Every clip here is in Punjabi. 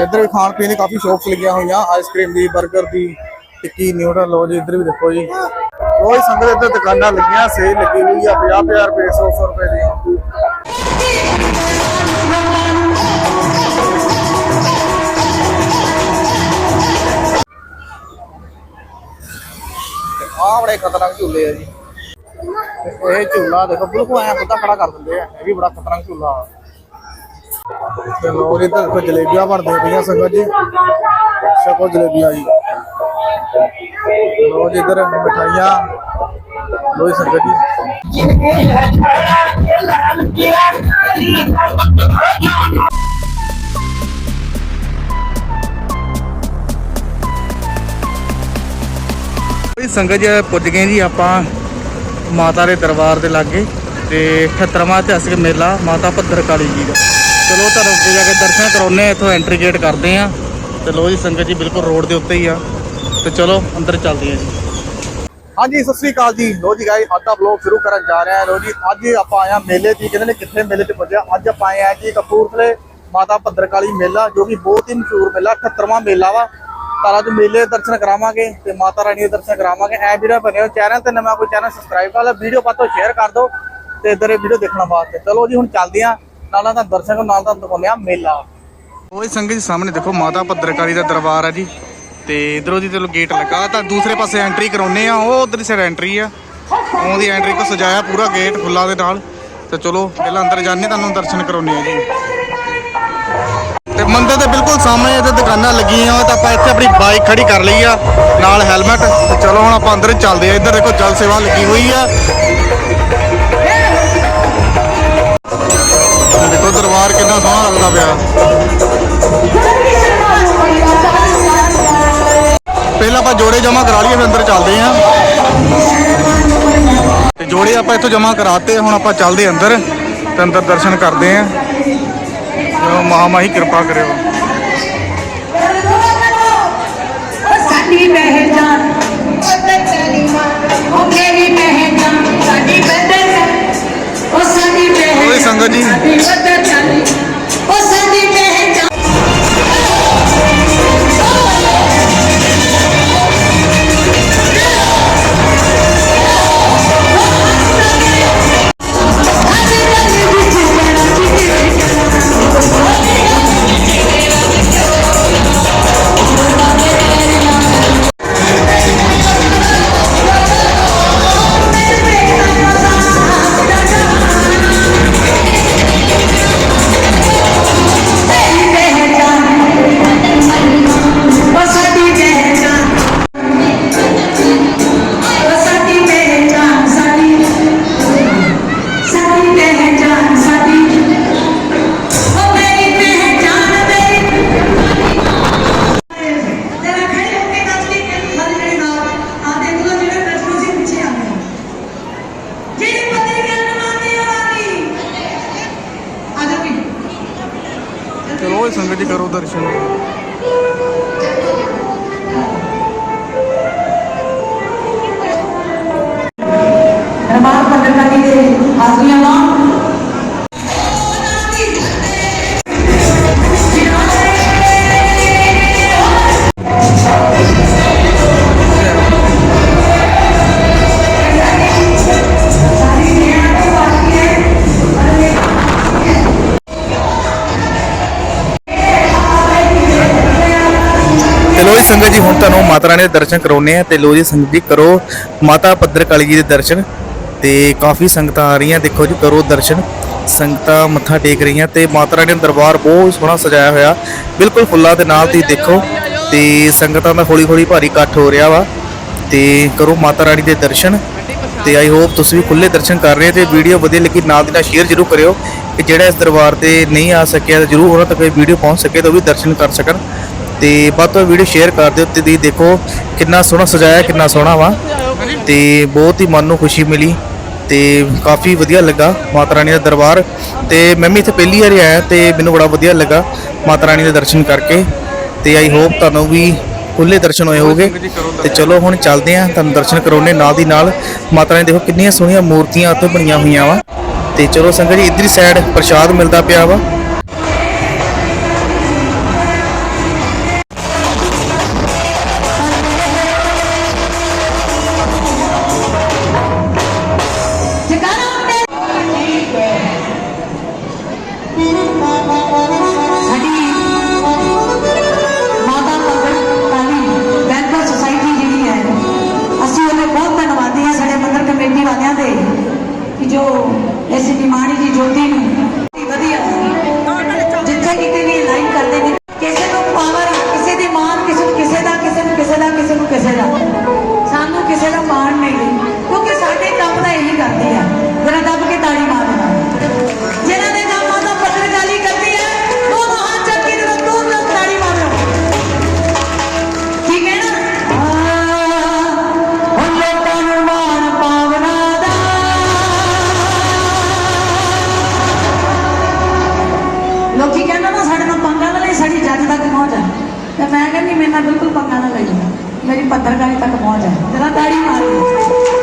ਇੱਧਰ ਵੀ ਖਾਣ ਪੀਣ ਦੀ ਕਾਫੀ ਸ਼ੌਪਸ ਲੱਗੀਆਂ ਹੋਈਆਂ ਆਈਸਕ੍ਰੀਮ ਦੀ 버ਗਰ ਦੀ, ਟਿੱਕੀ ਨਿਊਡਲ ਲੋ ਜੀ, ਇੱਧਰ ਵੀ ਦੇਖੋ ਜੀ। ਕੋਈ ਸੰਗਤ ਇੱਧਰ ਦੁਕਾਨਾਂ ਲੱਗੀਆਂ ਸੇਲ ਲੱਗੀ ਹੋਈ ਆ 50 ਰੁਪਏ 100 ਰੁਪਏ ਦੀਆਂ। ਆਹ ਬੜੇ ਖਤਰਨਾਕ ਝੂਲੇ ਆ ਜੀ। ਇਹ ਝੂਲਾ ਦੇਖੋ, ਬਿਲਕੁਲ ਐਂ ਬੁੱਧਾ ਖੜਾ ਕਰ ਦਿੰਦੇ ਆ, ਇਹ ਵੀ ਬੜਾ ਖਤਰਨਾਕ ਝੂਲਾ ਆ। ਤੇ ਲੋਕ ਇੱਧਰ ਦੇਖੋ ਜਲੇਬੀਆਂ ਬਣਦੀਆਂ ਪਈਆਂ ਸੰਗਤ ਜੀ? ਛਕੋ ਜਲੇਬੀਆਂ ਜੀ। ਲੋ ਜੀ ਇੱਧਰ ਮਠਾਈਆਂ। ਲੋ ਜੀ ਸੰਗਤ ਜੀ। ਸੰਗਤ ਜੀ ਪੁੱਜ ਗਏ ਜੀ ਆਪਾਂ ਮਾਤਾ ਦੇ ਦਰਬਾਰ ਦੇ ਲਾਗੇ ਤੇ 78ਵਾਂ ਇਤਿਹਾਸਿਕ ਮੇਲਾ ਮਾਤਾ ਭੱਦਰ ਕਾਲੀ ਜੀ ਦਾ। ਚਲੋ ਤੁਹਾਨੂੰ ਅੱਗੇ ਜਾ ਕੇ ਦਰਸ਼ਨ ਕਰਾਉਨੇ ਇੱਥੋਂ ਐਂਟਰੀ ਗੇਟ ਕਰਦੇ ਆ ਤੇ ਲੋ ਜੀ, ਸੰਗਤ ਜੀ ਬਿਲਕੁਲ ਰੋਡ ਦੇ ਉੱਤੇ ਹੀ ਆ। ਤੇ ਚਲੋ, ਅੰਦਰ ਚੱਲਦੇ ਆ ਜੀ। ਹਾਂਜੀ, ਸਤਿ ਸ੍ਰੀ ਅਕਾਲ ਜੀ। ਲੋ ਜੀ ਗਾਈ ਅੱਜ ਦਾ ਵਲੌਗ ਸ਼ੁਰੂ ਕਰਨ ਜਾ ਰਹੇ ਹਾਂ। ਲੋ ਜੀ, ਅੱਜ ਆਪਾਂ ਆਇਆ ਮੇਲੇ ਦੀ, ਕਹਿੰਦੇ ਨੇ ਕਿੱਥੇ ਮੇਲੇ ਤੇ ਪਹੁੰਚਿਆ ਅੱਜ ਆਪਾਂ ਆਏ ਆ ਜੀ ਕਪੂਰਥਲੇ ਮਾਤਾ ਭੱਦਰਕਾਲੀ ਮੇਲਾ, ਜੋ ਕਿ ਬਹੁਤ ਹੀ ਮਸ਼ਹੂਰ ਮੇਲਾ 78ਵਾਂ ਮੇਲਾ ਵਾ। ਤਾਰਾ ਤੋਂ ਮੇਲੇ ਦੇ ਦਰਸ਼ਨ ਕਰਾਵਾਂਗੇ ਤੇ ਮਾਤਾ ਰਾਣੀ ਦੇ ਦਰਸ਼ਨ ਕਰਾਵਾਂਗੇ। ਐ ਵੀਡੀਓ ਬਣਿਓ ਚੈਨਲ ਤੇ ਨਵਾਂ ਕੋਈ ਚੈਨਲ ਸਬਸਕ੍ਰਾਈਬ ਕਰ ਲਓ, ਵੀਡੀਓ ਪਾਤੋ ਸ਼ੇਅਰ ਕਰ ਦਿਓ। ਤੇ ਇਧਰ ਇਹ ਵੀਡੀਓ ਦੇਖਣਾ ਵਾਸਤੇ। ਚਲੋ ਜੀ, ਹੁਣ ਚੱਲਦੇ ਆ ਨਾਲ ਤਾਂ ਦਰਸ਼ਨ ਨਾਲ ਤਾਂ ਦਿਖਾਉਂਦੇ ਆ ਮੇਲਾ। ਉਹ ਸੰਗਤ ਜੀ ਸਾਹਮਣੇ ਦੇਖੋ, ਮਾਤਾ ਭੱਦਰਕਾਲੀ ਦਾ ਦਰਬਾਰ ਆ ਜੀ। ਤੇ ਇਧਰੋਂ ਦੀ ਚਲੋ ਗੇਟ ਲੱਗਾ। ਤਾਂ ਦੂਸਰੇ ਪਾਸੇ ਐਂਟਰੀ ਕਰਾਉਨੇ ਆ। ਉਹ ਉਧਰ ਸਾਈਡ ਐਂਟਰੀ ਆ। ਉਹਦੀ ਐਂਟਰੀ ਕੋ ਸਜਾਇਆ ਪੂਰਾ ਗੇਟ ਫੁੱਲਾਂ ਦੇ ਨਾਲ। ਤੇ ਚਲੋ, ਪਹਿਲਾਂ ਅੰਦਰ ਜਾਂਦੇ, ਤੁਹਾਨੂੰ ਦਰਸ਼ਨ ਕਰਾਉਨੇ ਆ ਜੀ। ਤੇ ਮੰਦਿਰ ਦੇ ਬਿਲਕੁਲ ਸਾਹਮਣੇ ਇਹਦੇ ਦੁਕਾਨਾਂ ਲੱਗੀਆਂ ਹੋਏ ਤਾਂ ਆਪਾਂ ਇੱਥੇ ਆਪਣੀ ਬਾਈਕ ਖੜੀ ਕਰ ਲਈ ਆ। ਨਾਲ ਹੈਲਮਟ ਤੇ ਚਲੋ, ਹੁਣ ਆਪਾਂ ਅੰਦਰ ਚੱਲਦੇ ਆ। ਇੱਧਰ ਦੇਖੋ, ਜਲ ਸੇਵਾ ਲੱਗੀ ਹੋਈ ਆ। ਦੇਖੋ ਦਰਬਾਰ ਕਿੰਨਾ ਸੋਹਣਾ ਲੱਗਦਾ ਪਿਆ। ਪਹਿਲਾਂ ਆਪਾਂ ਜੋੜੇ ਜਮਾ ਕਰਾ ਲਈਏ, ਫਿਰ ਅੰਦਰ ਚੱਲਦੇ ਆ ਤੇ ਜੋੜੇ ਆਪਾਂ ਇੱਥੋਂ ਜਮਾ ਕਰਾਤੇ, ਹੁਣ ਆਪਾਂ ਚੱਲਦੇ ਅੰਦਰ ਤੇ ਅੰਦਰ ਦਰਸ਼ਨ ਕਰਦੇ ਆ ਜੋ ਮਹਾਮਾਹੀ ਕਿਰਪਾ ਕਰਿਓ ਸਾਡੀ ਪਹਿਚਾਨ ਉਹ ਮੇਰੀ ਪਹਿਚਾਨ I Charlie. ਜੀ ਸੰਗਤ ਜੀ, ਹੁਣ ਤੁਹਾਨੂੰ ਮਾਤਾ ਰਾਣੀ ਦੇ ਦਰਸ਼ਨ ਕਰਾਉਨੇ ਆ ਤੇ ਲੋ ਜੀ, ਸੰਗਤ ਜੀ, ਕਰੋ ਮਾਤਾ ਪੱਧਰ ਕਾਲੀ ਜੀ ਦੇ ਦਰਸ਼ਨ ਤੇ ਕਾਫੀ ਸੰਗਤਾਂ ਆ ਰਹੀਆਂ, ਦੇਖੋ ਜੀ, ਕਰੋ ਦਰਸ਼ਨ। ਸੰਗਤਾਂ ਮੱਥਾ ਟੇਕ ਰਹੀਆਂ ਤੇ ਮਾਤਾ ਰਾਣੀ ਦਾ ਦਰਬਾਰ ਬਹੁਤ ਸੋਹਣਾ ਸਜਾਇਆ ਹੋਇਆ। ਬਿਲਕੁਲ ਫੁੱਲਾਂ ਦੇ ਨਾਲ ਤੁਸੀਂ ਦੇਖੋ ਤੇ ਸੰਗਤਾਂ ਦਾ ਹੌਲੀ ਹੌਲੀ ਭਾਰੀ ਇਕੱਠ ਹੋ ਰਿਹਾ ਵਾ ਤੇ ਕਰੋ ਮਾਤਾ ਰਾਣੀ ਦੇ ਦਰਸ਼ਨ ਤੇ ਆਈ ਹੋਪ ਤੁਸੀਂ ਵੀ ਖੁੱਲੇ ਦਰਸ਼ਨ ਕਰ ਰਹੇ ਹੋ ਤੇ ਵੀਡੀਓ ਵਧੀਆ ਲੱਗੀ ਨਾਲ ਦੀ ਨਾਲ ਸ਼ੇਅਰ ਜ਼ਰੂਰ ਕਰਿਓ ਕਿ ਜਿਹੜਾ ਇਸ ਦਰਬਾਰ ਤੇ ਨਹੀਂ ਆ ਸਕਿਆ ਤਾਂ ਜ਼ਰੂਰ ਉਹਨਾਂ ਤੱਕ ਇਹ ਵੀਡੀਓ ਪਹੁੰਚ ਸਕੇ ਤਾਂ ਉਹ ਵੀ ਦਰਸ਼ਨ ਕਰ ਸਕਣ। ਤੇ ਵੱਧ ਤੋਂ ਵੀਡੀਓ ਸ਼ੇਅਰ ਕਰ ਦਿਓ ਤੇ ਦੀ ਦੇਖੋ ਕਿੰਨਾ ਸੋਹਣਾ ਸਜਾਇਆ, ਕਿੰਨਾ ਸੋਹਣਾ ਵਾ। ਤੇ ਬਹੁਤ ਹੀ ਮਨ ਨੂੰ ਖੁਸ਼ੀ ਮਿਲੀ ਤੇ ਕਾਫੀ ਵਧੀਆ ਲੱਗਾ ਮਾਤਾ ਰਾਣੀ ਦਾ ਦਰਬਾਰ। ਤੇ ਮੈਂ ਵੀ ਇੱਥੇ ਪਹਿਲੀ ਵਾਰ ਆਇਆ ਤੇ ਮੈਨੂੰ ਬੜਾ ਵਧੀਆ ਲੱਗਾ ਮਾਤਾ ਰਾਣੀ ਦੇ ਦਰਸ਼ਨ ਕਰਕੇ। ਤੇ ਆਈ ਹੋਪ ਤੁਹਾਨੂੰ ਵੀ ਖੁੱਲੇ ਦਰਸ਼ਨ ਹੋਏ ਹੋਗੇ ਤੇ ਚਲੋ ਹੁਣ ਚੱਲਦੇ ਆਂ ਤੁਹਾਨੂੰ ਦਰਸ਼ਨ ਕਰਾਉਣੇ ਨਾਲ ਦੀ ਨਾਲ। ਮਾਤਾ ਰਾਣੀ ਦੇਖੋ ਕਿੰਨੀਆਂ ਸੋਹਣੀਆਂ ਮੂਰਤੀਆਂ ਉੱਥੇ ਬਣੀਆਂ ਹੋਈਆਂ ਵਾ। ਤੇ ਚਲੋ ਸੰਗਤ ਜੀ ਇਧਰਲੀ ਸਾਈਡ ਪ੍ਰਸ਼ਾਦ ਮਿਲਦਾ ਪਿਆ ਵਾ। ਲੋਕੀ ਕਹਿੰਦੇ ਨਾ ਸਾਡੇ ਨਾਲ ਪੰਗਾ ਨਾ ਲਈ ਸਾਡੀ ਜੱਜ ਤੱਕ ਪਹੁੰਚ ਹੈ ਤੇ ਮੈਂ ਕਹਿੰਦੀ ਮੇਰੇ ਨਾਲ ਬਿਲਕੁਲ ਪੰਗਾ ਨਾ ਲਈ ਮੇਰੀ ਪੱਤਰਕਾਰੀ ਤੱਕ ਪਹੁੰਚ ਹੈ ਜਿਹੜਾ ਦਾੜੀ ਮਾਰੀ।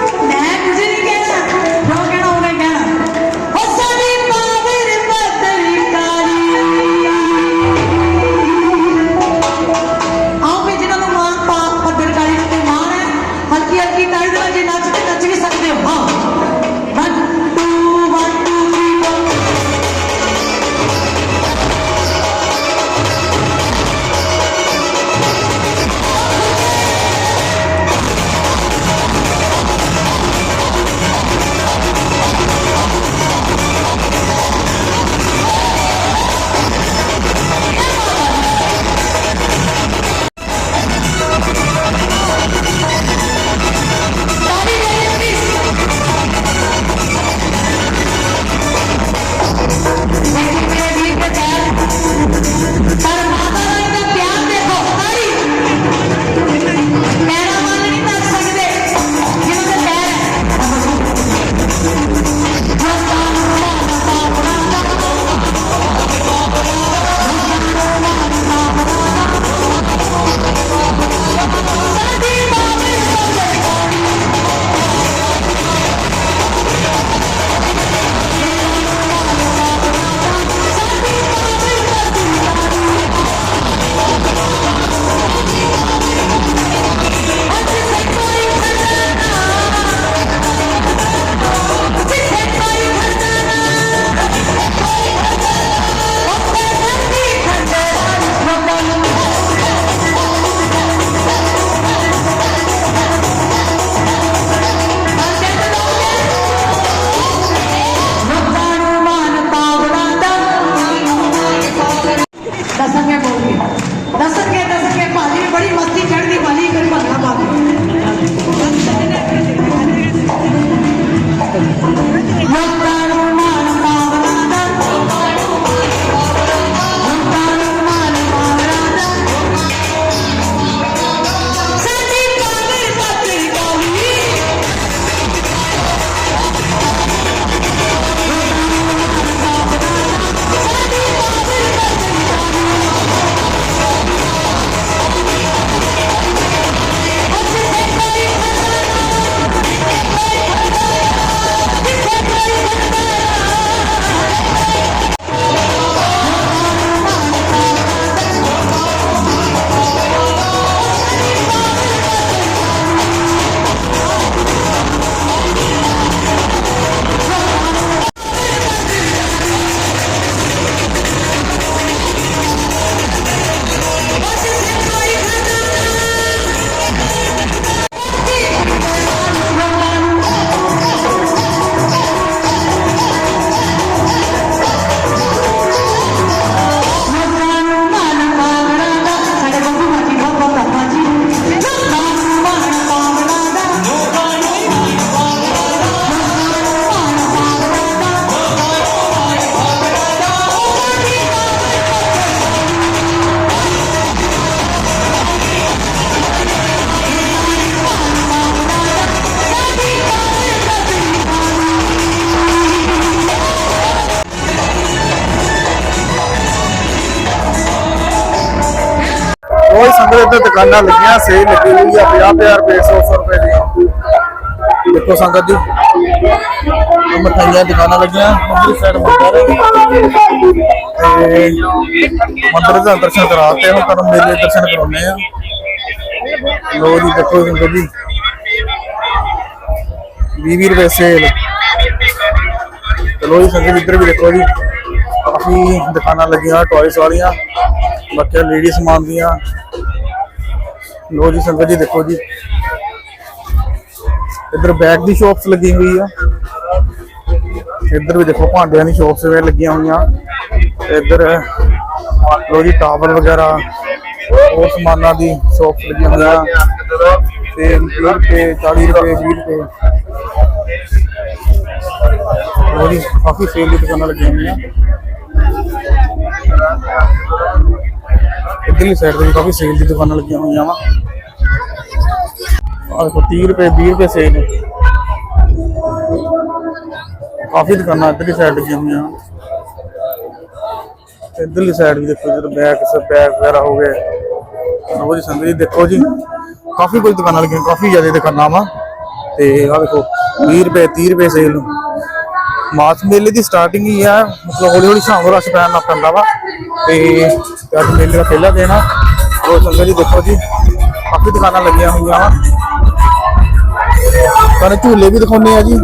ਦੁਕਾਨਾਂ ਲੱਗੀਆਂ, ਸੇਲ ਲੱਗੀ ਹੋਈ ਆ 50000 ਰੁਪਏ 100 ਰੁਪਏ ਦੀ ਦੇਖੋ ਸੰਗਤ ਜੀ ਆਹ ਮਠਾਈਆਂ ਦੁਕਾਨਾਂ ਲੱਗੀਆਂ ਉਧਰ ਸਾਈਡ ਮੰਦਰ ਤੇ ਮੰਦਰ ਦਾ ਦਰਸ਼ਨ ਕਰਾਤੇ ਹੁਣ ਤੁਹਾਨੂੰ ਮੇਲੇ ਦਰਸ਼ਨ ਕਰਾਉਣੇ ਆ। ਲੋ ਜੀ, ਦੇਖੋ ਸੰਗਤ ਜੀ। 20 ਰੁਪਏ ਸੇਲ। ਚਲੋ ਜੀ, ਸੰਗਤ ਇੱਧਰ ਵੀ ਦੇਖੋ ਜੀ, ਕਾਫੀ ਦੁਕਾਨਾਂ ਲੱਗੀਆਂ ਟੌਇਸ ਵਾਲੀਆਂ ਬਾਕੀ ਲੇਡੀ ਸਮਾਨ ਦੀਆਂ। ਲੋ ਜੀ ਸੰਗਤ ਜੀ ਦੇਖੋ ਜੀ। ਇੱਧਰ ਬੈਗ ਦੀ ਸ਼ਾਪਸ ਲੱਗੀ ਹੋਈ ਆ। ਇੱਧਰ ਵੀ ਦੇਖੋ ਭਾਂਡਿਆਂ ਦੀ ਸ਼ਾਪਸ ਵੀ ਲੱਗੀਆਂ ਹੋਈਆਂ। ਇੱਧਰ ਲੋ ਜੀ ਟਾਵਲ ਵਗੈਰਾ ਉਹ ਸਮਾਨਾਂ ਦੀ ਸ਼ਾਪਸ ਲੱਗੀਆਂ ਹੋਈਆਂ। ਤੇ 30 ਰੁਪਏ 40 ਰੁਪਏ 20 ਰੁਪਏ। ਲੋ ਜੀ, ਕਾਫੀ ਸੇਲ ਦੀ ਦੁਕਾਨਾਂ ਲੱਗੀਆਂ ਹੋਈਆਂ। ਇੱਧਰਲੀ ਸਾਈਡ ਤੇ ਵੀ ਕਾਫੀ ਸੇਲ ਦੀ ਦੁਕਾਨਾਂ ਲੱਗੀਆਂ ਹੋਈਆਂ ਵਾ। ਆਹ ਦੇਖੋ 30 ਰੁਪਏ 20 ਰੁਪਏ ਸੇਲ ਹੈ। ਕਾਫੀ ਦੁਕਾਨਾਂ ਇੱਧਰਲੀ ਸਾਈਡ ਲੱਗੀਆਂ ਹੋਈਆਂ। ਤੇ ਇਧਰਲੀ ਸਾਈਡ ਵੀ ਦੇਖੋ ਜਦੋਂ ਬੈਗ ਸ ਵਗੈਰਾ ਹੋ ਗਏ। ਲਓ ਜੀ, ਸੰਗਤ ਜੀ, ਦੇਖੋ ਜੀ। ਕਾਫੀ ਕੁਝ ਦੁਕਾਨਾਂ ਲੱਗੀਆਂ, ਕਾਫੀ ਜ਼ਿਆਦਾ ਦੁਕਾਨਾਂ ਵਾ। ਤੇ ਆਹ ਦੇਖੋ 20 ਰੁਪਏ 30 ਰੁਪਏ ਸੇਲ ਮਾਰਚ ਮੇਲੇ ਦੀ ਸਟਾਰਟਿੰਗ ਹੀ ਆ। ਮਤਲਬ ਹੌਲੀ ਹੌਲੀ ਸ਼ਾਮ ਨੂੰ ਰਸ਼ ਪੈਣ ਲੱਗ ਪੈਂਦਾ ਵਾ। ਤੇ ਅੱਜ ਮੇਲੇ ਦਾ ਪਹਿਲਾ ਦਿਨ ਆ। ਉਹ ਸੰਗਤ ਜੀ ਦੇਖੋ ਜੀ, ਕਾਫੀ ਦੁਕਾਨਾਂ ਲੱਗੀਆਂ ਹੋਈਆਂ ਵਾ। ਤੁਹਾਨੂੰ ਝੂਲੇ ਵੀ ਦਿਖਾਉਂਦੇ ਆ ਜੀ।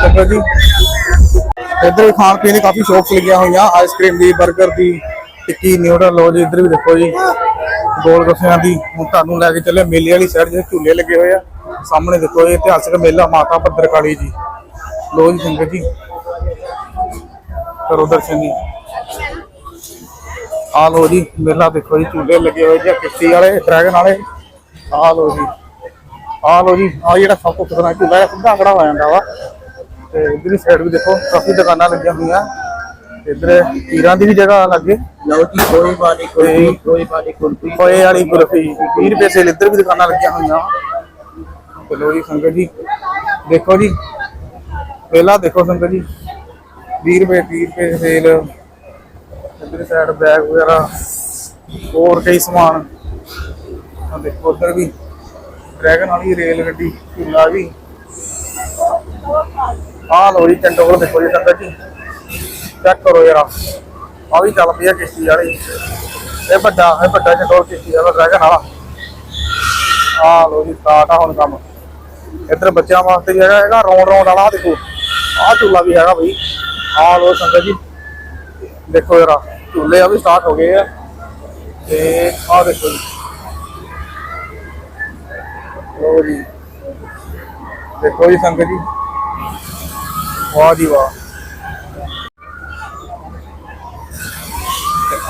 ਸੰਗਤ ਜੀ, ਇੱਧਰ ਖਾਣ ਪੀਣ ਦੀ ਕਾਫੀ ਸ਼ੌਪਸ ਲੱਗੀਆਂ ਹੋਈਆਂ ਆਈਸਕ੍ਰੀਮ ਦੀ 버ਗਰ ਦੀ, ਟਿੱਕੀ, ਨਿਊਡਲ ਲੋ ਜੀ, ਇੱਧਰ ਵੀ ਦੇਖੋ ਜੀ। ਗੋਲ ਗੱਫਿਆਂ ਦੀ, ਹੁਣ ਤੁਹਾਨੂੰ ਲੈ ਕੇ ਚੱਲੇ ਮੇਲੇ ਵਾਲੀ ਸਾਈਡ ਜਿਹੜੇ ਝੂਲੇ ਲੱਗੇ ਹੋਏ ਆ। ਸਾਹਮਣੇ ਦੇਖੋ ਇਹ ਇਤਿਹਾਸਕ ਮੇਲਾ ਮਾਤਾ ਭੱਦਰ ਕਾਲੀ ਜੀ। ਲੋ ਜੀ ਸੰਗਤ ਜੀ, ਕਰੋ ਦਰਸ਼ਨ ਜੀ। ਆ ਲੋ ਜੀ ਮੇਲਾ ਦੇਖੋ ਜੀ ਝੂਲੇ ਲੱਗੇ ਹੋਏ ਜੀ ਕਿਸ਼ਤੀ ਵਾਲੇ ਡਰੈਗਨ ਵਾਲੇ। ਆ ਲੋ ਜੀ ਆ ਲੋ ਜੀ ਆ ਜਿਹੜਾ ਸਭ ਤੋਂ ਖਤਰਨਾਕ ਝੂਲਾ ਹੈ ਸਿੱਧਾ ਖੜਾ ਹੋ ਜਾਂਦਾ ਵਾ। ਤੇ ਇਧਰਲੀ ਸਾਈਡ ਵੀ ਦੇਖੋ ਕਾਫੀ ਦੁਕਾਨਾਂ ਲੱਗੀਆਂ ਹੋਈਆਂ। ਤੇ ਇੱਧਰ ਪੀਰਾਂ ਦੀ ਵੀ ਜਗ੍ਹਾ ਲੱਗੇ। ਲਓ ਜੀ ਕੋਈ ਪਾਣੀ ਕੋਈ ਕੋਈ ਪਾਣੀ ਕੁਲਫੀ। ਹੋਏ ਵਾਲੀ ਕੁਲਫੀ 20 ਰੁਪਏ ਸੇਲ ਇੱਧਰ ਵੀ ਦੁਕਾਨਾਂ ਲੱਗੀਆਂ ਹੋਈਆਂ। ਚਲੋ ਜੀ ਸੰਗਤ ਜੀ ਦੇਖੋ ਜੀ ਪਹਿਲਾਂ ਦੇਖੋ ਸੰਗਤ ਜੀ। 20 ਰੁਪਏ 30 ਰੁਪਏ ਸੇਲ ਇੱਧਰ ਸਾਈਡ ਬੈਗ ਵਗੈਰਾ, ਹੋਰ ਕਈ ਸਮਾਨ। ਆ ਦੇਖੋ ਉੱਧਰ ਵੀ ਡਰੈਗਨ ਵਾਲੀ ਰੇਲ ਗੱਡੀ ਝੂਲਾ ਵੀ ਆ ਲੋ ਜੀ, ਚੰਡੋਲ ਦੇਖੋ ਜੀ ਸੰਗਤ ਜੀ। ਚੈੱਕ ਕਰੋ ਯਾਰ ਆ ਵੀ ਚੱਲ ਪਈ ਆ ਕਿਸ਼ਤੀ ਵਾਲੀ। ਇਹ ਵੱਡਾ ਇਹ ਵੱਡਾ ਚੰਡੋਲ ਕਿਸ਼ਤੀ ਵਾਲਾ ਡਰੈਗਨ ਵਾਲਾ। ਆ ਲੋ ਜੀ ਸਟਾਰਟ ਆ ਹੁਣ ਕੰਮ। ਇੱਧਰ ਬੱਚਿਆਂ ਵਾਸਤੇ ਵੀ ਹੈਗਾ ਹੈਗਾ ਰੌਂਡ ਰੌਂਡ ਵਾਲਾ ਦੇਖੋ। ਆਹ ਝੂਲਾ ਵੀ ਹੈਗਾ ਬਈ। ਆ ਲੋ ਸੰਗਤ ਜੀ। ਦੇਖੋ ਯਾਰ ਝੂਲੇ ਆ ਵੀ ਸਟਾਰਟ ਹੋ ਗਏ ਆ। ਤੇ ਆਹ ਦੇਖੋ ਜੀ। ਲੋ ਜੀ। ਦੇਖੋ ਜੀ ਸੰਗਤ ਜੀ। ਵਾਹ ਜੀ ਵਾਹ।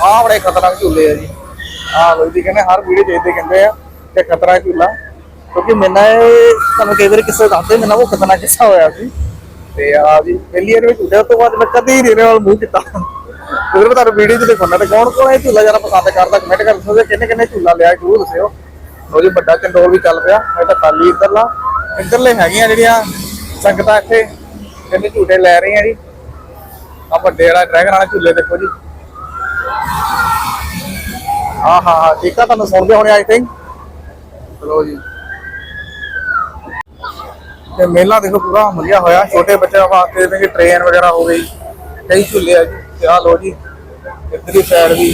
ਆਹ ਬੜੇ ਖਤਰਨਾਕ ਝੂਲੇ ਆ ਜੀ। ਆਹ ਲੋ ਜੀ, ਕਹਿੰਦੇ ਹਰ ਵੀਡੀਓ ਦੇਖਦੇ ਕਹਿੰਦੇ ਆ ਕਿ ਖਤਰਾ ਝੂਲਾ। ਕਿਉਂਕਿ ਮੈਨਾਂ ਇਹ ਤੁਹਾਨੂੰ ਕਈ ਵਾਰ ਕਿਸੇ ਦੱਸਦੇ ਮੈਨਾਂ ਉਹ ਖਤਰਨਾਕ ਕਿੱਸਾ ਹੋਇਆ ਸੀ। ਤੇ ਆ ਜੀ, ਪਹਿਲੀ ਵਾਰ ਵੀ ਝੂਲੇ ਉਸ ਤੋਂ ਬਾਅਦ ਮੈਂ ਕਦੇ ਹੀ ਨਹੀਂ ਨਾਲ ਮੂੰਹ ਕੀਤਾ। ਫਿਰ ਤੁਹਾਨੂੰ ਵੀਡੀਓ 'ਚ ਦਿਖਾਉਣਾ ਤੇ ਕੌਣ ਕੌਣ ਇਹ ਝੂਲਾ ਜ਼ਿਆਦਾ ਪਸੰਦ ਕਰਦਾ? ਕਮੈਂਟ ਕਰ ਸਕਦੇ ਕਿੰਨੇ ਕਿੰਨੇ ਝੂਲਾ ਲਿਆ ਜਰੂਰ ਦੱਸਿਓ। ਲੋ ਜੀ, ਵੱਡਾ ਚੰਡੋਲ ਵੀ ਚੱਲ ਪਿਆ। ਇਹ ਤਾਂ ਖਾਲੀ ਇੱਧਰਲਾ। ਇੱਧਰਲੇ ਹੈਗੀਆਂ ਜਿਹੜੀਆਂ ਸੰਗਤਾਂ ਇੱਥੇ ਕਹਿੰਦੇ ਝੂਟੇ ਲੈ ਰਹੀਆਂ ਜੀ। ਆ ਵੱਡੇ ਵਾਲਾ ਡਰੈਗਨ ਵਾਲਾ ਝੂਲੇ ਦੇਖੋ ਜੀ। ਹਾਂ ਹਾਂ ਹਾਂ ਠੀਕ ਆ, ਤੁਹਾਨੂੰ ਸੁਣਦੇ ਹੋਣੇ ਆਈ ਥਿੰਕ ਚਲੋ ਜੀ। ਤੇ ਮੇਲਾ ਦੇਖੋ ਪੂਰਾ ਵਧੀਆ ਹੋਇਆ। ਛੋਟੇ ਬੱਚਿਆਂ ਵਾਸਤੇ, ਜਿਵੇਂ ਕਿ ਟ੍ਰੇਨ ਵਗੈਰਾ ਹੋ ਗਈ, ਕਈ ਝੂਲੇ ਆ ਜੀ। ਤੇ ਆ ਲੋ ਜੀ, ਇੱਧਰਲੀ ਸਾਈਡ ਵੀ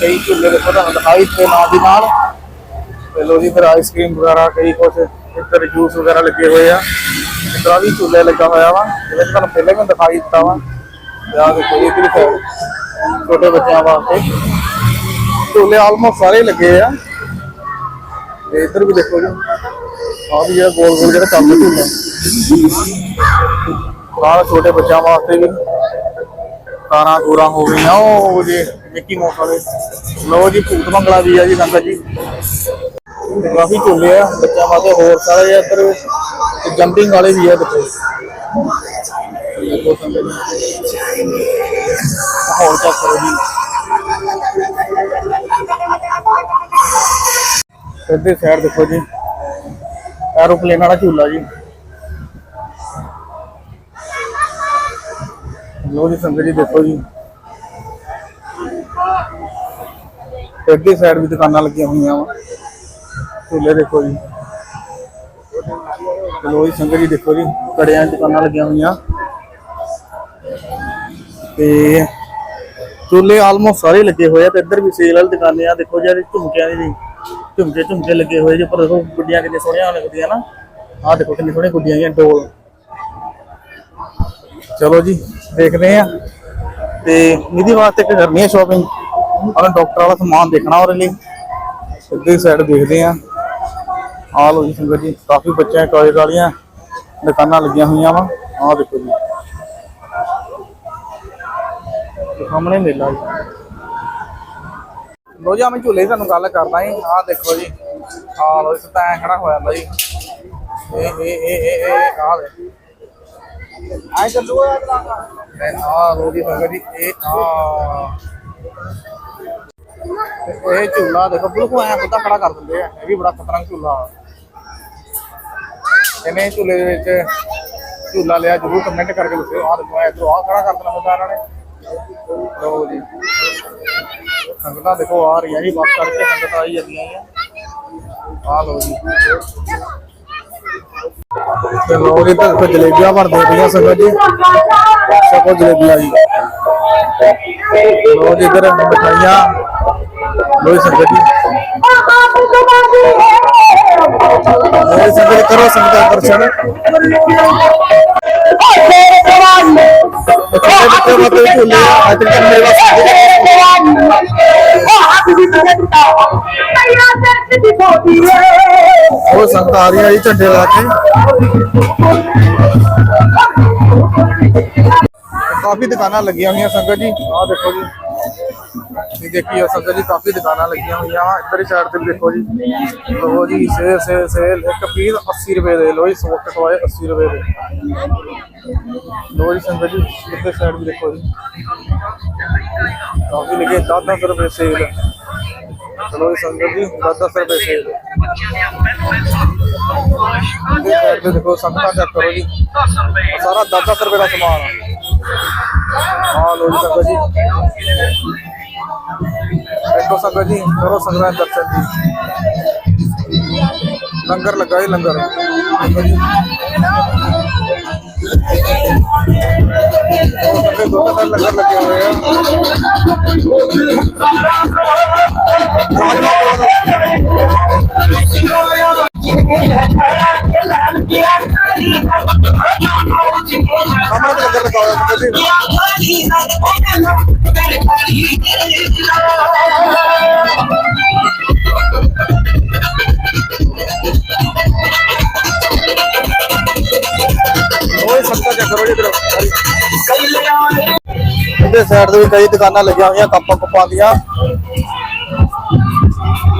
ਕਈ ਝੂਲੇ ਦੇਖੋ ਤੁਹਾਨੂੰ ਦਿਖਾਈ ਤੇ ਨਾਲ ਦੀ ਨਾਲ। ਤੇ ਲੋ ਜੀ ਫਿਰ ਆਈਸਕ੍ਰੀਮ ਵਗੈਰਾ, ਕਈ ਕੁਝ ਇੱਧਰ ਜੂਸ ਵਗੈਰਾ ਲੱਗੇ ਹੋਏ ਆ। ਇੱਧਰ ਵੀ ਝੂਲੇ ਲੱਗਾ ਹੋਇਆ ਵਾ, ਜਿਵੇਂ ਤੁਹਾਨੂੰ ਪਹਿਲਾਂ ਵੀ ਦਿਖਾਈ ਦਿੱਤਾ ਵਾ। ਤੇ ਆ ਦੇਖੋ ਜੀ ਇੱਧਰਲੀ ਸਾਈਡ ਛੋਟੇ ਬੱਚਿਆਂ ਵਾਸਤੇ। ਝੂਲੇ ਆਲਮੋਸਟ ਸਾਰੇ ਲੱਗੇ ਆ। ਤੇ ਇੱਧਰ ਵੀ ਦੇਖੋ ਜੀ ਆ ਵੀ ਜਿਹੜਾ ਗੋਲ ਗੋਲ ਜਿਹੜਾ ਕੰਮ ਝੂਲਾ ਬਾਹਰ ਛੋਟੇ ਬੱਚਿਆਂ ਵਾਸਤੇ ਵੀ। ਕਾਰਾਂ ਕੂਰਾਂ ਹੋ ਗਈਆਂ, ਉਹ ਜੀ ਮਿੱਕੀ ਮਾਊਸ ਵਾਲੇ ਲੋ ਜੀ, ਭੂਤ ਬੰਗਲਾ ਵੀ ਆ ਜੀ ਸੰਗਤ ਜੀ। ਕਾਫੀ ਝੂਲੇ ਆ, ਬੱਚਿਆਂ ਵਾਸਤੇ ਹੋਰ ਸਾਰੇ ਇੱਧਰ। ਜੰਪਿੰਗ ਵਾਲੇ ਵੀ ਆ ਦੇਖੋ ਦੇਖੋ ਸੰਗਤ ਜੀ। ਹੋਰ ਚੈੱਕ ਕਰੋ ਜੀ। ਇੱਧਰ ਸਾਈਡ ਦੇਖੋ ਜੀ। ਐਰੋਪਲੇਨ ਵਾਲਾ ਝੂਲਾ ਜੀ। ਲੋ ਜੀ ਸੰਗਤ ਜੀ, ਦੇਖੋ ਜੀ। ਅੱਗੇ ਸਾਈਡ ਵੀ ਦੁਕਾਨਾਂ ਲੱਗੀਆਂ ਹੋਈਆਂ ਵਾ। ਝੂਲੇ ਦੇਖੋ ਜੀ। ਤੇ ਲੋ ਜੀ, ਸੰਗਤ ਜੀ, ਦੇਖੋ ਜੀ, ਕੜਿਆਂ ਦੁਕਾਨਾਂ ਲੱਗੀਆਂ ਹੋਈਆਂ। ਤੇ ਝੂਲੇ ਆਲਮੋਸਟ ਸਾਰੇ ਲੱਗੇ ਹੋਏ ਆ ਤੇ ਇੱਧਰ ਵੀ ਸੇਲ ਵਾਲੀ ਦੁਕਾਨੇ ਆ। ਦੇਖੋ ਜੀ ਝੁਮਕਿਆਂ ਦੀ ਜੀ ਝੁਮਕੇ ਝੁਮਕੇ ਲੱਗੇ ਹੋਏ ਜੀ ਉੱਪਰ ਦੇਖੋ ਗੁੱਡੀਆਂ ਕਿੰਨੀਆਂ ਸੋਹਣੀਆਂ ਲੱਗਦੀਆਂ ਨਾ। ਆਹ ਦੇਖੋ ਕਿੰਨੇ ਸੋਹਣੀ ਗੁੱਡੀਆਂ ਗੀਆਂ ਡੋਲ। ਚਲੋ ਜੀ ਦੇਖਦੇ ਆ ਤੇ ਇਹਦੇ ਵਾਸਤੇ ਇੱਕ ਕਰਨੀ ਹੈ ਸ਼ਾਪਿੰਗ ਆਪਾਂ ਡਾਕਟਰ ਵਾਲਾ ਸਮਾਨ ਦੇਖਣਾ ਉਹਦੇ ਲਈ। ਸਿੱਧੀ ਸਾਈਡ ਦੇਖਦੇ ਆ ਆਹ ਲੋ ਜੀ ਸੰਗਤ ਜੀ, ਕਾਫੀ ਬੱਚਿਆਂ ਟੌਏ ਵਾਲੀਆਂ ਦੁਕਾਨਾਂ ਲੱਗੀਆਂ ਹੋਈਆਂ ਵਾ। ਆਹ ਦੇਖੋ ਜੀ। ਸਾਹਮਣੇ ਮੇਲਾ ਜੀ। ਲੋ ਜੀ ਮੈਂ ਝੂਲੇ ਦੀ ਤੁਹਾਨੂੰ ਗੱਲ ਕਰਦਾ ਜੀ। ਆਹ ਦੇਖੋ ਜੀ। ਆਹ ਲੋ ਇਸ ਤਾਂ ਖੜਾ ਹੋ ਜਾਂਦਾ ਜੀ। ਇਹ ਇਹ ਇਹ ਇਹ ਇਹ, ਆਹ ਆਏ ਚੱਲੂਗਾ ਆ ਰੋਦੀ ਸੰਗਤ ਇਹ ਆ ਇਹ ਝੂਲਾ ਦੇਖੋ, ਬਿਲਕੁਲ ਐਂ ਸਿੱਧਾ ਖੜਾ ਕਰ ਦਿੰਦੇ ਆ। ਇਹ ਵੀ ਬੜਾ ਖਤਰਨਾਕ ਝੂਲਾ ਇਹਨੇ ਝੂਲੇ ਦੇ ਵਿੱਚ ਝੂਲਾ ਲਿਆ, ਜਰੂਰ ਕਮੈਂਟ ਕਰਕੇ ਦੱਸਿਓ। ਆਹ ਦੇਖੋ ਇਧਰੋਂ ਆ ਖੜਾ ਕਰ ਦੇਣਾ ਹੁੰਦਾ ਇਹਨਾਂ ਨੇ ਲਓ ਜੀ। ਸੰਗਤਾਂ ਦੇਖੋ, ਆ ਰਹੀਆਂ ਜੀ, ਬੱਸ ਕਰਕੇ ਸੰਗਤਾਂ ਆਈ ਜਾਂਦੀਆਂ ਆ ਲੋ ਜੀ। ਤੇ ਲੋ ਜੀ ਤਾਂ ਜਲੇਬੀਆਂ ਬਣਦੀਆਂ ਪਈਆਂ ਸੰਗਤ ਜੀ। ਸਭੋ ਜਲੇਬੀਆਂ ਜੀ। ਲੋ ਇਧਰ ਮਿਠਾਈਆਂ। ਲੋ ਸੰਗਤ ਜੀ। ਲੋ ਸੰਗਤ ਕਰੋ ਸੰਗਤਾਂ ਦਰਸ਼ਨ। ਬੱਚੇ ਬੱਚੇ ਮਤਲਬ ਝੂਲੇ ਅੱਜ ਕੱਲ੍ਹ ਮੇਰੇ ਵਾਸਤੇ ਉਹ ਸੰਗਤਾਂ ਆ ਰਹੀਆਂ ਜੀ ਝੰਡੇ ਲਾ ਕੇ। ਕਾਫੀ ਦੁਕਾਨਾਂ ਲੱਗੀਆਂ ਹੋਈਆਂ ਸੰਗਤ ਜੀ। ਆਹ ਦੇਖੋ ਜੀ। ਇਹ ਦੇਖੀਏ ਸੰਗਤ ਜੀ, ਕਾਫੀ ਦੁਕਾਨਾਂ ਲੱਗੀਆਂ ਹੋਈਆਂ। ਵਾ ਇੱਧਰ ਹੀ ਸਾਈਡ ਤੇ ਵੀ ਦੇਖੋ ਜੀ। ਲੋ ਜੀ ਸੇਲ ਸੇਲ ਸੇਲ ਇੱਕ ਪੀਸ 80 ਰੁਪਏ ਦੇ ਲੋ ਜੀ ਸੋਫਟ ਟੋਏ 80 ਰੁਪਏ ਦੇ। ਲੋ ਜੀ ਸੰਗਤ ਜੀ, ਇੱਧਰ ਸਾਈਡ ਵੀ ਦੇਖੋ ਜੀ। ਕਾਫੀ ਲਿਖੇ 10 ਰੁਪਏ ਸੇਲ ਚਲੋ ਜੀ ਸੰਗਤ ਜੀ 10 ਰੁਪਏ ਸੇਲ। ਇਹਦੇ ਸਾਈਡ ਤੇ ਦੇਖੋ ਸੰਗਤਾਂ ਚੈੱਕ ਕਰੋ ਜੀ। ਸਾਰਾ 10 ਰੁਪਏ ਦਾ ਸਮਾਨ ਆ। ਲੋ ਜੀ ਸੰਗਤ ਜੀ। ਦੇਖੋ ਸੰਗਤ ਜੀ ਕਰੋ ਸੰਗਤਾਂ ਦੇ ਦਰਸ਼ਨ ਜੀ। ਲੰਗਰ ਲੱਗਾ ਜੀ ਲੰਗਰ। ਦੋ ਲੰਗਰ ਲੱਗੇ ਹੋਏ ਆ। ਓਏ ਸੰਗਤਾਂ ਚੈੱਕ ਕਰੋ ਇਧਰ ਇਹਦੇ ਸਾਈਡ ਤੇ ਵੀ ਕਈ ਦੁਕਾਨਾਂ ਲੱਗੀਆਂ ਹੋਈਆਂ, ਕੱਪਾਂ ਕੁੱਪਾਂ ਦੀਆਂ।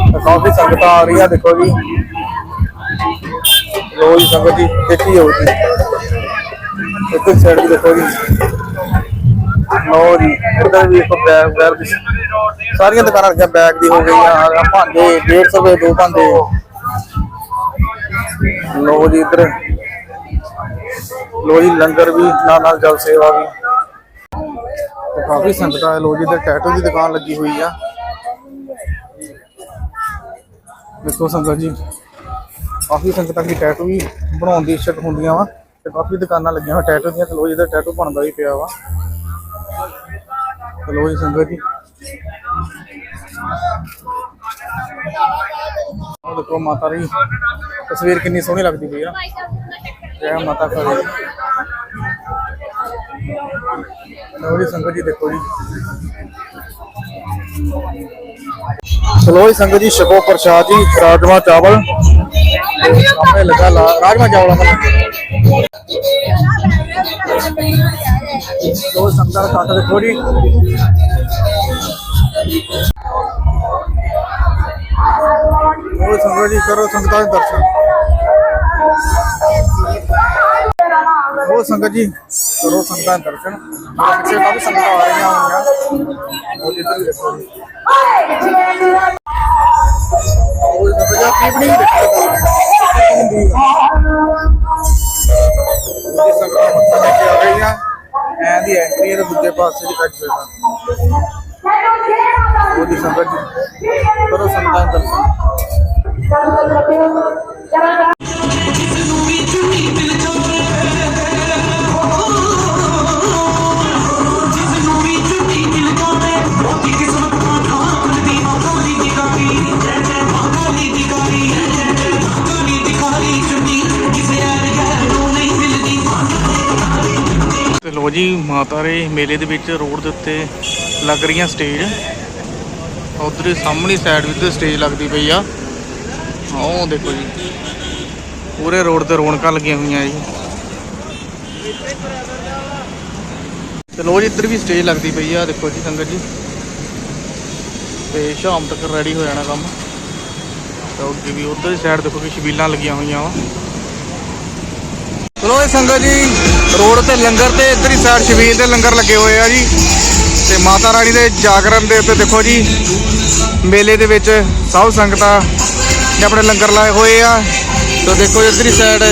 ਤੇ ਕਾਫੀ ਸੰਗਤਾਂ ਆ ਰਹੀਆਂ, ਦੇਖੋ ਜੀ। ਲੋ ਜੀ ਸੰਗਤ ਜੀ ਦੇਖੀ ਹੋ ਜੀ ਸਾਈਡ ਵੀ ਦੇਖੋ ਜੀ। ਲੋ ਜੀ, ਇੱਧਰ ਵੀ ਇੱਕ ਬੈਗ ਬੈਗ ਦੀ ਸਾਰੀਆਂ ਦੁਕਾਨਾਂ ਲੱਗੀਆਂ ਬੈਗ ਦੀ ਹੋ ਗਈਆਂ, ਆਹ ਭਾਂਡੇ 150 ਰੁਪਏ ਦੋ ਭਾਂਡੇ। ਲੋ ਜੀ ਇੱਧਰ। ਲੋ ਜੀ ਲੰਗਰ ਵੀ ਨਾਲ ਨਾਲ ਜਲ ਸੇਵਾ ਵੀ। ਕਾਫੀ ਸੰਗਤਾਂ ਹੈ ਲੋ ਜੀ ਇੱਧਰ ਟੈਟੂ ਦੀ ਦੁਕਾਨ ਲੱਗੀ ਹੋਈ ਆ। ਦੇਖੋ ਸੰਗਤ ਜੀ ਕਾਫੀ ਸੰਗਤਾਂ ਦੀ ਟੈਟੂ ਵੀ ਬਣਾਉਣ ਦੀ ਇੱਛਾ ਹੁੰਦੀਆਂ ਵਾ ਤੇ ਕਾਫੀ ਦੁਕਾਨਾਂ ਲੱਗੀਆਂ ਹੋਈਆਂ ਟੈਟੂ ਦੀਆਂ ਤੇ ਲੋ ਜੀ ਟੈਟੂ ਬਣਦਾ ਹੀ ਪਿਆ ਵਾ। ਤੇ ਲੋ ਜੀ ਸੰਗਤ ਜੀ ਉਹ ਦੇਖੋ ਮਾਤਾ ਦੀ ਤਸਵੀਰ ਕਿੰਨੀ ਸੋਹਣੀ ਲੱਗਦੀ ਪਈ ਆ। ਜੈ ਮਾਤਾ ਕਾਲੀ ਲੋ ਜੀ ਸੰਗਤ ਜੀ ਦੇਖੋ ਜੀ। ਚਲੋ ਸੰਗਤ ਜੀ ਛਕੋ ਪ੍ਰਸ਼ਾਦ ਜੀ, ਰਾਜਮਾ ਚਾਵਲ। ਸਾਹਮਣੇ ਲੱਗਾ ਲਾ ਰਾਜਮਾ ਚਾਵਲ ਦਾ ਦੋ ਸੰਗਤਾਂ ਦਾ ਕੱਟ ਦੇਖੋ ਜੀ ਉਹ ਸੰਗਤ ਜੀ ਕਰੋ ਸੰਗਤਾਂ ਦੇ ਦਰਸ਼ਨ ਉਹ ਸੰਗਤ ਜੀ ਕਰੋ ਸੰਗਤਾਂ ਦੇ ਦਰਸ਼ਨ ਮੇਰੇ ਪਿੱਛੇ ਕਾਫੀ ਸੰਗਤਾਂ ਜੀ ਉਹ ਇਹ ਸੰਗਤਾਂ ਮੱਥਾ ਟੇਕ ਕੇ ਆ ਰਹੀਆਂ ਐਂ ਦੀ ਐਂਟਰੀ ਹੈ ਦੂਜੇ ਪਾਸੇ ਦੀ ਕੱਟ ਸਕਦਾ ਉਹਦੀ ਸੰਗਤ ਕਰੋ ਸੰਗਤਾਂ ਦਰਸ਼ਨ। ਮਾਤਾ ਦੇ ਮੇਲੇ ਦੇ ਵਿੱਚ ਰੋਡ ਦੇ ਉੱਤੇ ਲੱਗ ਰਹੀਆਂ ਸਟੇਜ। ਉਧਰ ਹੀ ਸਾਹਮਣੀ ਸਾਈਡ ਵਿੱਚ ਸਟੇਜ ਲੱਗਦੀ ਪਈ ਆ। ਉਹ ਦੇਖੋ ਜੀ। ਪੂਰੇ ਰੋਡ ਤੇ ਰੌਣਕਾਂ ਲੱਗੀਆਂ ਹੋਈਆਂ ਜੀ। ਤੇ ਲੋ ਜੀ, ਇੱਧਰ ਵੀ ਸਟੇਜ ਲੱਗਦੀ ਪਈ ਆ। ਦੇਖੋ ਜੀ, ਸੰਗਤ ਜੀ। ਤੇ ਸ਼ਾਮ ਤੱਕ ਰੈਡੀ ਹੋ ਜਾਣਾ ਕੰਮ। ਤੇ ਅੱਗੇ ਵੀ ਉਧਰ ਦੀ ਸਾਈਡ ਦੇਖੋ ਕਿ ਸ਼ਬੀਲਾਂ ਲੱਗੀਆਂ ਹੋਈਆਂ ਵਾ। ਚਲੋ ਇਹ ਸੰਗਤ ਜੀ, ਰੋਡ ਤੇ ਲੰਗਰ ਤੇ ਇੱਧਰ ਸਾਈਡ ਛਬੀਲ ਦੇ ਲੰਗਰ ਲੱਗੇ ਹੋਏ ਆ ਜੀ। ਤੇ ਮਾਤਾ ਰਾਣੀ ਦੇ ਜਾਗਰਣ ਦੇ ਉੱਤੇ ਦੇਖੋ ਜੀ, ਮੇਲੇ ਦੇ ਵਿੱਚ ਸਭ ਸੰਗਤਾਂ ਨੇ ਆਪਣੇ ਲੰਗਰ ਲਾਏ ਹੋਏ ਆ। ਤੇ ਦੇਖੋ ਇੱਧਰ ਸਾਈਡ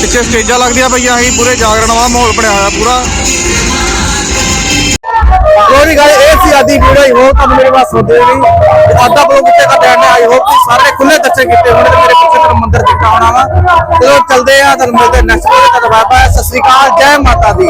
ਪਿੱਛੇ ਸਟੇਜਾਂ ਲੱਗਦੀਆਂ ਪਈਆਂ ਸੀ, ਪੂਰੇ ਜਾਗਰਣ ਵਾਲਾ ਮਾਹੌਲ ਬਣਿਆ ਹੋਇਆ ਪੂਰਾ। ਜੋ ਵੀ ਗੱਲ, ਇਹ ਸੀ ਆਦੀ ਵੀਡੀਓ ਹੀ ਹੋ ਤੁਹਾਨੂੰ ਮੇਰੇ ਪਾਸ ਹੁੰਦੇ ਗਈ ਆਦਾ ਬਲੌਗ ਕਿਤੇ ਦਾ ਡੈਣ ਆਈ ਹੋਪ ਕਿ ਸਾਰੇ ਖੁੱਲੇ ਦਰਸ਼ਨ ਕੀਤੇ ਹੋਣੇ ਤੇ ਮੇਰੇ ਪਿੱਛੇ ਤੁਹਾਨੂੰ ਮੰਦਿਰ ਦਿਖਾ ਹੋਣਾ ਵਾ। ਚਲੋ, ਚੱਲਦੇ ਆ, ਤੁਹਾਨੂੰ ਮਿਲਦੇ ਨੈਕਸਟ ਵੀਡੀਓ ਤੱਕ ਬਾਏ ਬਾਏ ਸਤਿ ਸ੍ਰੀ ਅਕਾਲ, ਜੈ ਮਾਤਾ ਦੀ।